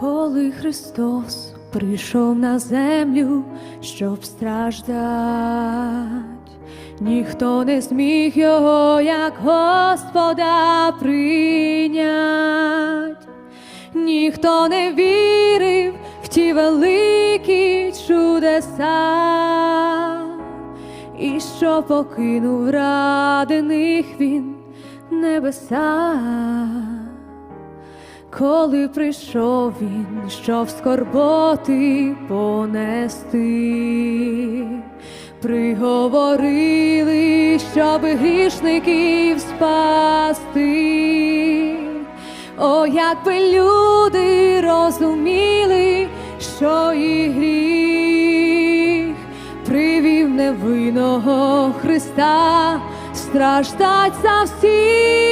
Коли Христос прийшов на землю, щоб страждать, ніхто не зміг його як Господа прийнять, ніхто не вірив в ті великі чудеса, і що покинув ради них він небеса. Коли прийшов він, щоб скорботи понести, приговорили, щоб грішників спасти. О, якби люди розуміли, що і гріх привів невинного Христа, страждать за всіх.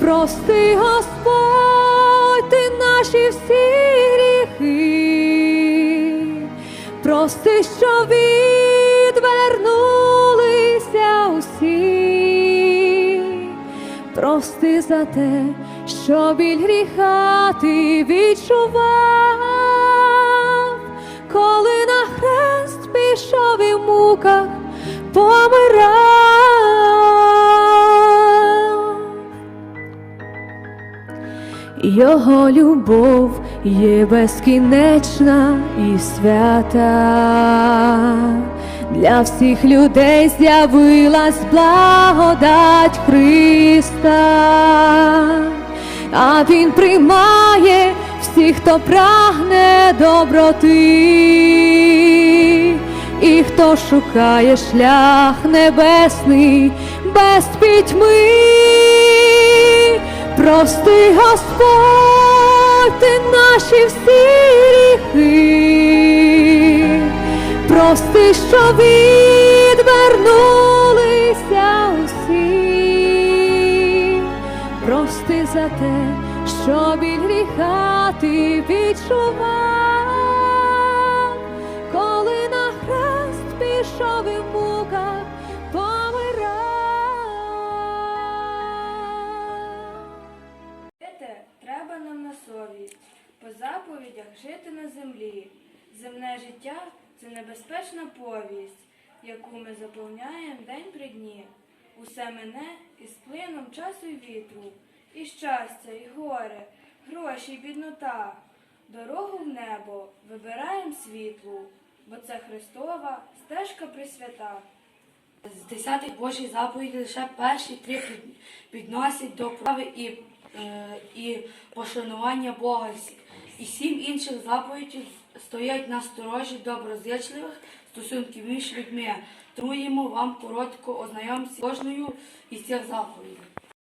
Прости, Господь, ти наші всі гріхи, прости, що відвернулися усі, прости за те, що біль гріха ти відчував, коли на хрест пішов і в муках помирав. Його любов є безкінечна і свята. Для всіх людей з'явилась благодать Христа, а Він приймає всіх, хто прагне доброти, і хто шукає шлях небесний без пітьми. Прости, Господь, ти наші всі гріхи, прости, що відвернулися усі, прости за те, що від гріха ти відчував, совість, по заповідях жити на землі. Земне життя це небезпечна повість, яку ми заповняємо день при дні. Усе мене із плином часу й вітру, і щастя, і горе, гроші, й біднота. Дорогу в небо вибираєм світлу, бо це Христова стежка присвята. З десятих Божих заповідей лише перші три підносять до прави і, і пошанування Бога. І сім інших заповідей стоять на сторожі доброзичливих стосунків між людьми. Тому йому вам коротко ознайомся кожною із цих заповідей.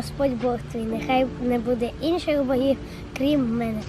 Господь Бог твій, нехай не буде інших богів, крім мене.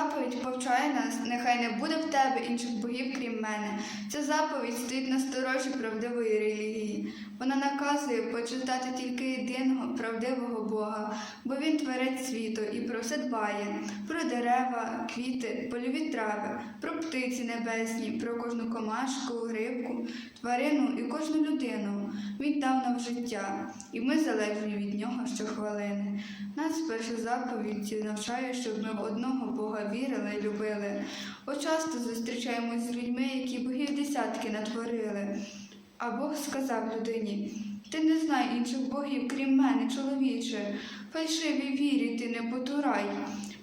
Заповідь повчає нас, нехай не буде в тебе інших богів, крім мене. Ця заповідь стоїть на сторожі правдивої релігії. Вона наказує почитати тільки єдиного правдивого Бога, бо він творець світу і про все дбає: про дерева, квіти, польові трави, про птиці небесні, про кожну комашку, грибку, тварину і кожну людину. Він дав нам життя, і ми залежні від нього щохвилини. Нас перша заповідь навчає, щоб ми в одного Бога вірили і любили. О часто зустрічаємось з людьми, які богів десятки натворили. А Бог сказав людині: Ти не знай інших богів, крім мене, чоловіче, фальшивій вірі ти не потурай,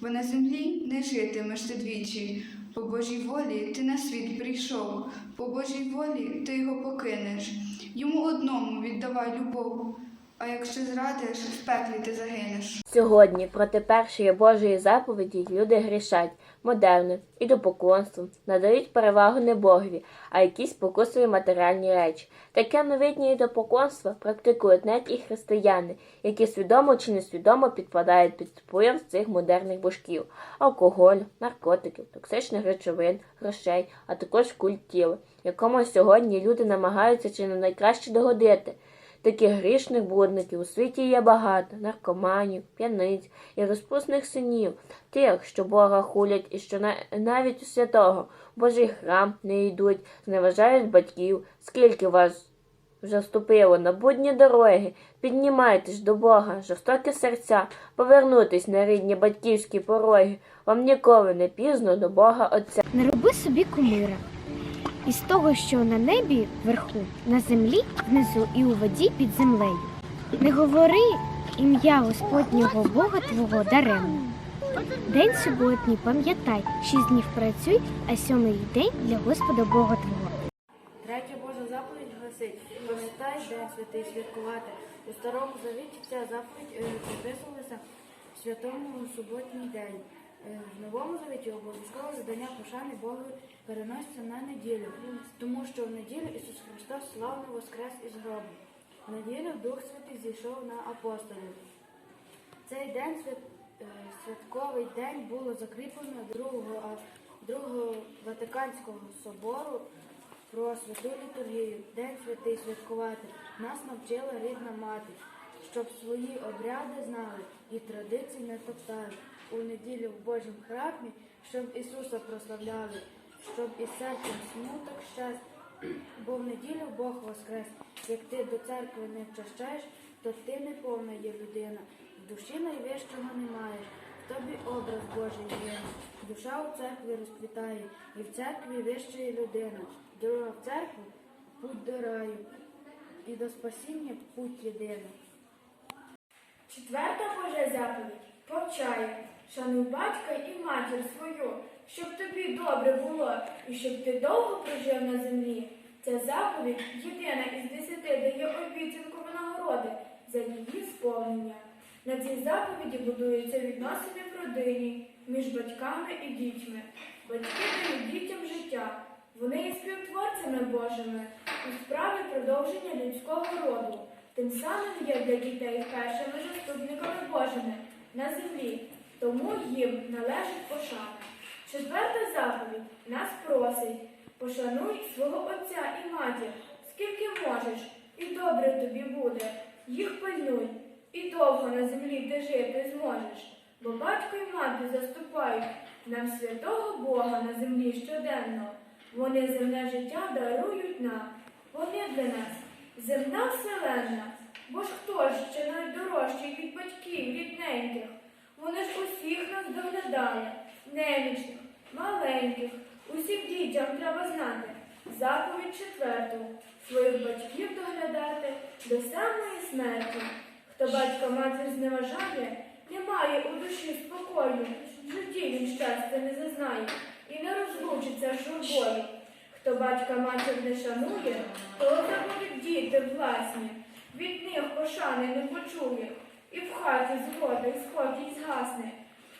бо на землі не житимеш ти двічі. По Божій волі ти на світ прийшов, по Божій волі ти його покинеш. Йому одному віддавай любов, а якщо зрадиш, в пеклі ти загинеш. Сьогодні проти першої Божої заповіді люди грішать модерним, ідопоклонством, надають перевагу не Богові, а якісь спокусові матеріальні речі. Таке новітнє ідопоклонство практикують навіть і християни, які свідомо чи несвідомо підпадають під вплив цих модерних божків алкоголю, наркотиків, токсичних речовин, грошей, а також культ тіла, якому сьогодні люди намагаються чи не найкраще догодити. Таких грішних блудників у світі є багато наркоманів, п'яниць і розпусних синів, тих, що Бога хулять і що на- навіть у святого Божий храм не йдуть, зневажають батьків. Скільки вас вже вступило на будні дороги. Піднімайтесь до Бога, жорстокі серця, повернутись на рідні батьківські пороги. Вам ніколи не пізно до Бога Отця. Не роби собі кумира. Із того, що на небі вверху, на землі внизу і у воді під землею. Не говори ім'я Господнього Бога твого даремно. День суботній пам'ятай, шість днів працюй, а сьомий день для Господа Бога твого. Третя Божа заповідь гласить, пам'ятай день святий святкувати. У старому завіті ця заповідь е, приписувалася в святому суботній день. Е, В новому завіті обов'язково задання пошани Богу переноситься на неділю, тому що в неділю Ісус Христос славно воскрес із гробу. В неділю Дух Святий зійшов на апостолів. Цей день е, святковий день було закріплено другого, другого Ватиканського собору про святу літургію. День святий святкувати. Нас навчила рідна мати, щоб свої обряди знали і традиції не топтали. У неділю в Божім храмі, щоб Ісуса прославляли, щоб із серцем смуток щас, бо в неділю Бог воскрес. Як ти до церкви не вчащаєш, то ти не повна є людина. Душі найвищого не маєш. В тобі образ Божий є. Душа у церкві розквітає, і в церкві вищає людина. Дорога в церкву путь до раю, і до спасіння путь єдиний. Четверта Божа заповідь повчає, шануй батька і матір свою, щоб тобі добре було і щоб ти довго прожив на землі. Ця заповідь єдина із десяти дає обіцянку винагороди за її сповнення. На цій заповіді будуються відносини в родині між батьками і дітьми. Батьки дають дітям життя. Вони є співтворцями Божими у справі продовження людського роду. Тим самим є для дітей першими заступниками Божими на землі, тому їм належить пошана. Четверта заповідь нас просить пошануй свого отця і матір, скільки можеш, і добре тобі буде. Їх пильнуй, і довго на землі ти жити зможеш. Бо батько і мати заступають нам святого Бога на землі щоденно. Вони земне життя дарують нам. Вони для нас земна вселенна. Бо ж хто ж ще найдорожчий від батьків, рідненьких? Вони ж усіх нас доглядали, немічних, маленьких. Усім дітям треба знати. Заповідь четверту своїх батьків доглядати до самої смерті. Хто батька матір зневажає, не має у душі спокою, в житті він щастя не зазнає і не розлучиться журбою. Хто батька матір не шанує, того забудуть діти власні, від них пошани не почує, і в хаті згода і спокій згасне.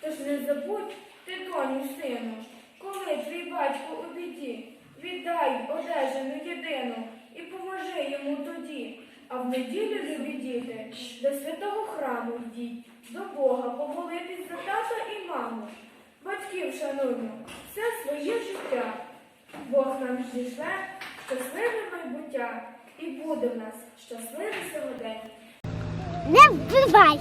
Тож не забудь ти доню сину, коли твій батько у біді, віддай одежину єдину і поможи йому тоді. А в неділю, любі діти, до святого храму йдіть, до Бога помолитись за тата і маму. Батьків шануймо, все своє життя. Бог нам зійшле щасливе майбуття, і буде в нас щасливий сьогодень. Не вбивай!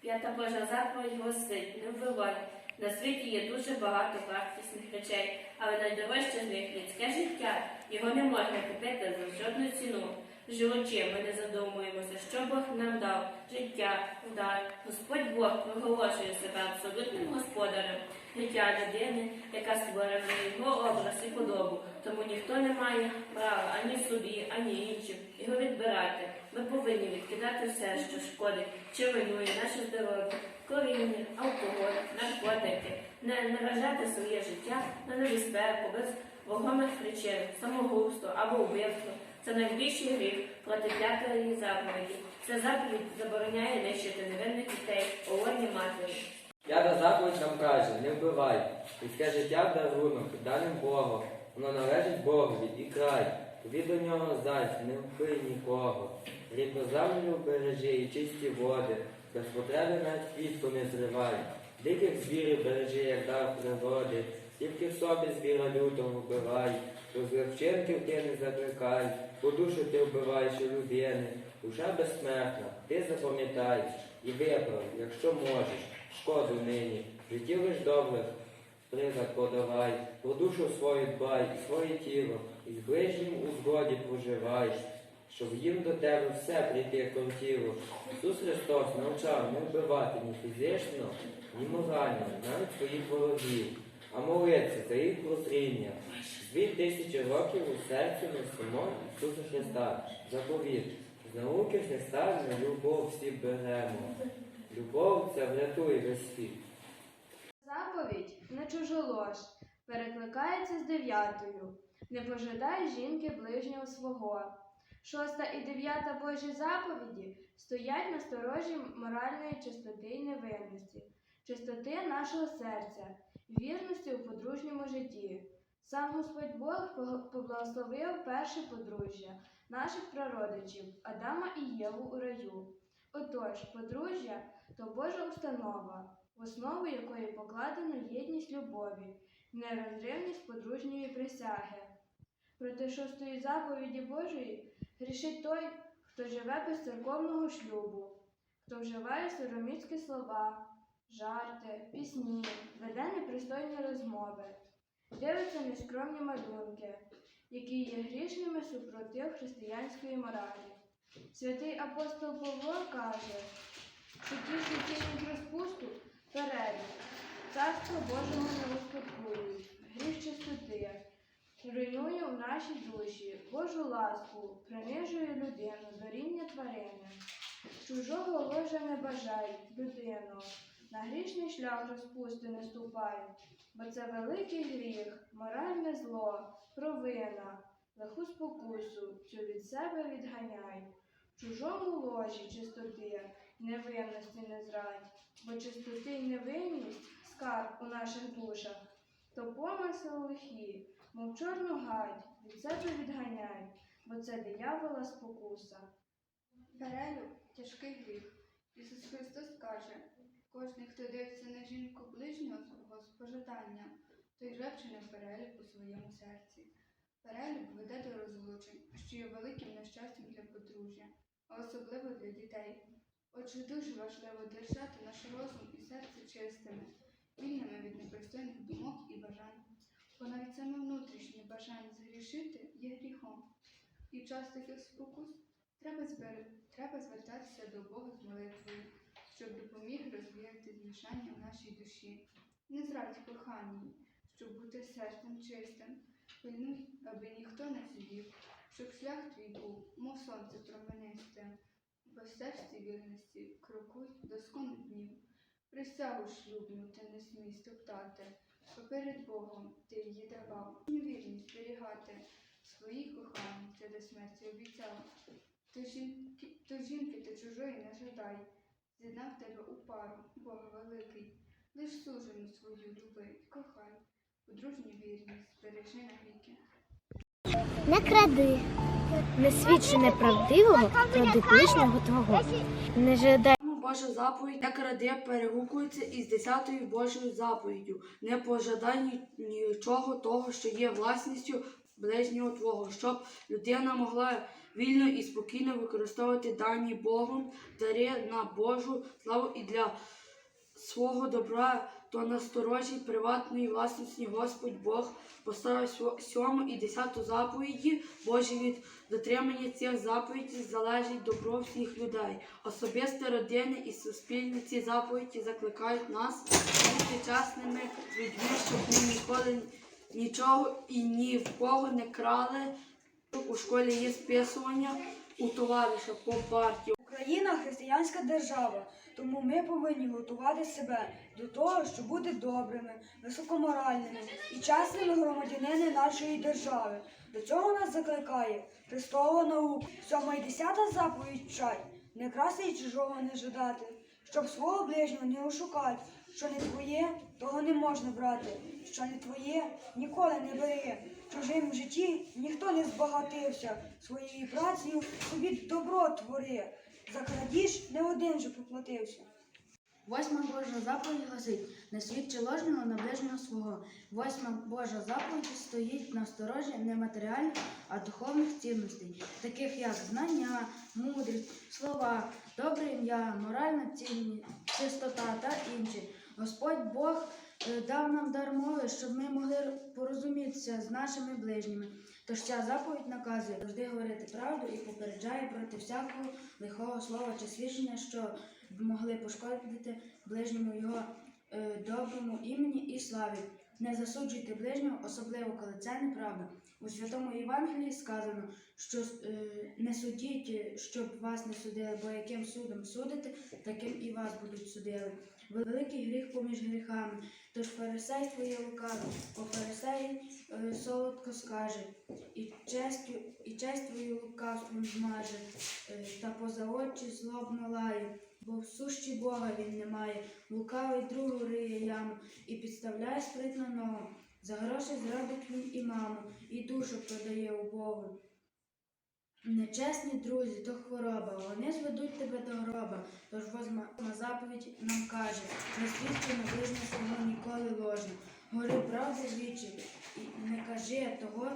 П'ята Божа заповідь гласить, не вбивай. На світі є дуже багато вартісних речей, але найдорожче з них людське життя. Його не можна купити за жодну ціну. Живучи, ми не задумуємося, що Бог нам дав життя, удар. Господь Бог проголошує себе абсолютним господарем життя людини, яка створена на його образ і подобу. Тому ніхто не має права ані собі, ані іншим його відбирати. Ми повинні відкидати все, що шкодить чи руйнує наше здоров'я, коріння, алкоголь, наркотики, не наражати своє життя на небезпеку без вагомих причин, самогубство або вбивство. Це найбільший гріх проти п'ятої заповіді. Ця заповідь забороняє нищити невинних дітей, голодні матері. П'ята заповідь нам каже, не вбивай. Людське життя в дарунок, даним Богом. Воно належить Богові і край. Тобі до нього зась, не вбий нікого. Рідну землю бережи і чисті води, без потреби навіть квітку не зривай. Диких звірів бережи, як дар природи, тільки в собі звіра лютого вбивай, до злих вчинків ти не закликай, бо душу ти вбиваєш у людини. Душа безсмертна, ти запам'ятай і виправ, якщо можеш, шкоду нині, життів лиш добрих, призад подавай, про душу свою дбай, і своє тіло, і з ближнім у згоді проживай, щоб їм до тебе все прийти хотіло. Ісус Христос навчав не вбивати ні фізично, ні морально, навіть своїх ворогів, а молитися за їх прозріння. Дві тисячі років у серці несемо Ісуса Христа, заповіт. З науки Христа на любов всі беремо. Любов це врятує весь світ. Заповідь не чужолож, перекликається з дев'ятою. Не пожидай жінки ближнього свого. Шоста і дев'ята Божі заповіді стоять на сторожі моральної чистоти і невинності, чистоти нашого серця, вірності у подружньому житті. Сам Господь Бог поблагословив перше подружжя наших прародичів Адама і Єву у раю. Отож, подружжя то Божа установа, в основу якої покладено єдність любові, нерозривність подружньої присяги. Проти шостої заповіді Божої грішить той, хто живе без церковного шлюбу, хто вживає сороміцькі слова, жарти, пісні, веде непристойні розмови, дивиться нескромні малюнки, які є грішними супротив християнської моралі. Святий апостол Павло каже, що ті, що чинять розпусту, перелік, царство Божого не успадкують, гріх чистоти, руйнує у нашій душі. Божу ласку, принижує людину до рівня тварини. Чужого ложа не бажай, людину, на грішний шлях розпусти не ступай, бо це великий гріх, моральне зло, провина, лиху спокусу, цю від себе відганяй. Чужому ложі чистоти, невинності не зрадь, бо чистоти й невинність скарб у наших душах, то помисел лихі, мов чорну гадь, від себе відганяй, бо це диявола спокуса. Перелюб тяжкий гріх. Ісус Христос каже, кожний, хто дивиться на жінку ближнього свого з пожаданням, той вже вчинив перелюб у своєму серці. Перелюб веде до розлучень, що є великим нещастям для подружжя, а особливо для дітей. Отже, дуже важливо держати наш розум і серце чистими, вільними від непристойних думок і бажань. Бо навіть саме внутрішнє бажання згрішити є гріхом. Під час таких спокус треба, збер... треба звертатися до Бога з молитвою, щоб допоміг розвіяти змішання в нашій душі. Не зрадь коханій, щоб бути серцем чистим, пильнуй, аби ніхто не сидів, щоб шлях твій був, мов сонце променистим, бо серці вірності крокуй до скону днів. Присягу шлюбну ти не смій стоптати, бо перед Богом ти її давав. Вірність зберігати своїх коханій ти до смерті обіцяв. То жінки, то жінки ти чужої не жадай, з'єднав тебе у пару, Бог великий, лиш сужену свою люби, кохай, подружню вірність збережи навіки. Не кради, не свідчи неправдивого проти ближнього твого. Не жадай. Божа заповідь не кради перегукується із десятою Божою заповіддю. Не пожадай нічого того, що є власністю ближнього твого, щоб людина могла вільно і спокійно використовувати дані Богом дари на Божу славу і для свого добра, то насторожі приватної власності Господь Бог поставив сьо- сьому і десяту заповіді Божі від дотримання цих заповідей залежить добро всіх людей. Особисте родини і суспільні ці заповіді закликають нас бути чесними людьми, щоб ми ніколи нічого і ні в кого не крали. У школі є списування у товариша по партії. Україна християнська держава, тому ми повинні готувати себе до того, щоб бути добрими, високоморальними і чесними громадянини нашої держави. До цього нас закликає Христова наука. Сьома і десята заповідь вчать, не красти і чужого не жадати, щоб свого ближнього не ошукати. Що не твоє, того не можна брати. Що не твоє, ніколи не бери. В чужим житті ніхто не збагатився. Своєю працею собі добро твори. За крадіж не один же поплатився. Восьма Божа заповідь гласить, не свідчи ложного на ближнього свого. Восьма Божа заповідь стоїть на сторожі не матеріальних, а духовних цінностей, таких як знання, мудрість, слова, добре ім'я, моральна цінність, чистота та інші. Господь Бог е, дав нам дар мови, щоб ми могли порозумітися з нашими ближніми. Тож ця заповідь наказує завжди говорити правду і попереджає проти всякого лихого слова чи свідчення, що б могли пошкодити ближньому його е, доброму імені і славі. Не засуджуйте ближнього, особливо коли це неправда. У святому Євангелії сказано, що е, не судіть, щоб вас не судили, бо яким судом судите, таким і вас будуть судили. Великий гріх поміж гріхами, тож фарисейство є лукаве, бо фарисеї е, солодко скаже, і честю, і честь твою лукавством змаже, е, та поза очі злобно лає, бо в сущі Бога він не має, лукавий другу риє яму і підставляє спритно ногу. За гроші зрадить він і маму, і душу продає у Богу. Нечесні друзі, то хвороба, вони зведуть тебе до гроба. Тож восьма заповідь нам каже, не свідчи на ближнє свого ніколи ложно. Гори правди звідчі, і не кажи того,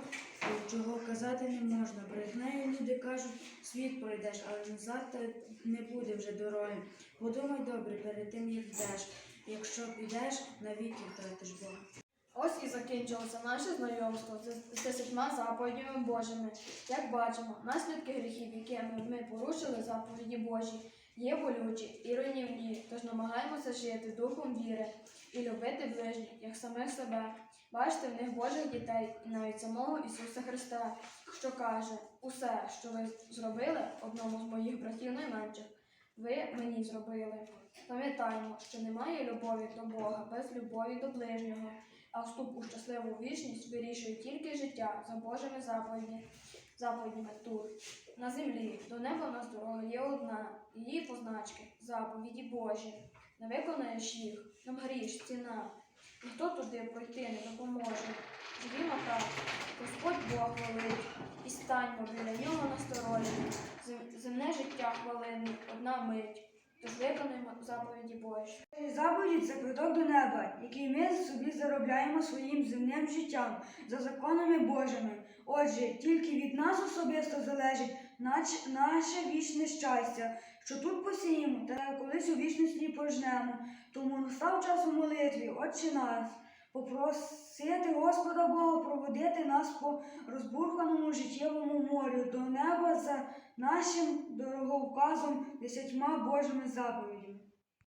чого казати не можна. Брехнею люди кажуть, світ пройдеш, але назад не буде вже дороги. Подумай добре перед тим, як йдеш. Якщо підеш, навіки втратиш Бога. Ось і закінчилося наше знайомство з, десятьма заповідями Божими. Як бачимо, наслідки гріхів, якими ми порушили заповіді Божі, є болючі і руйнівні, тож намагаємося жити духом віри і любити ближніх, як самих себе, бачити в них Божих дітей і навіть самого Ісуса Христа, що каже: усе, що ви зробили одному з моїх братів найменших, ви мені зробили. Пам'ятаємо, що немає любові до Бога без любові до ближнього а вступ у щасливу вічність вирішує тільки життя за Божими заповідями, заповідями тут. На землі до неба в нас дорога є одна, її позначки, заповіді Божі. Не виконаєш їх, нам гріш, ціна. Ніхто туди пройти не допоможе. Живімо так, Господь Бог велить, і станьмо біля нього насторожі. Зем- Земне життя хвилини, одна мить. Тож виконуємо заповіді Божі. Заповідь це квиток до неба, який ми собі заробляємо своїм земним життям за законами Божими. Отже, тільки від нас особисто залежить наше вічне щастя, що тут посіємо та колись у вічності пожнемо. Тому настав час у молитві, Отче нас, попросити Господа Бога проводити нас по розбурханому життєвому морю до неба за нашим дороговказом десятьма Божими заповідями.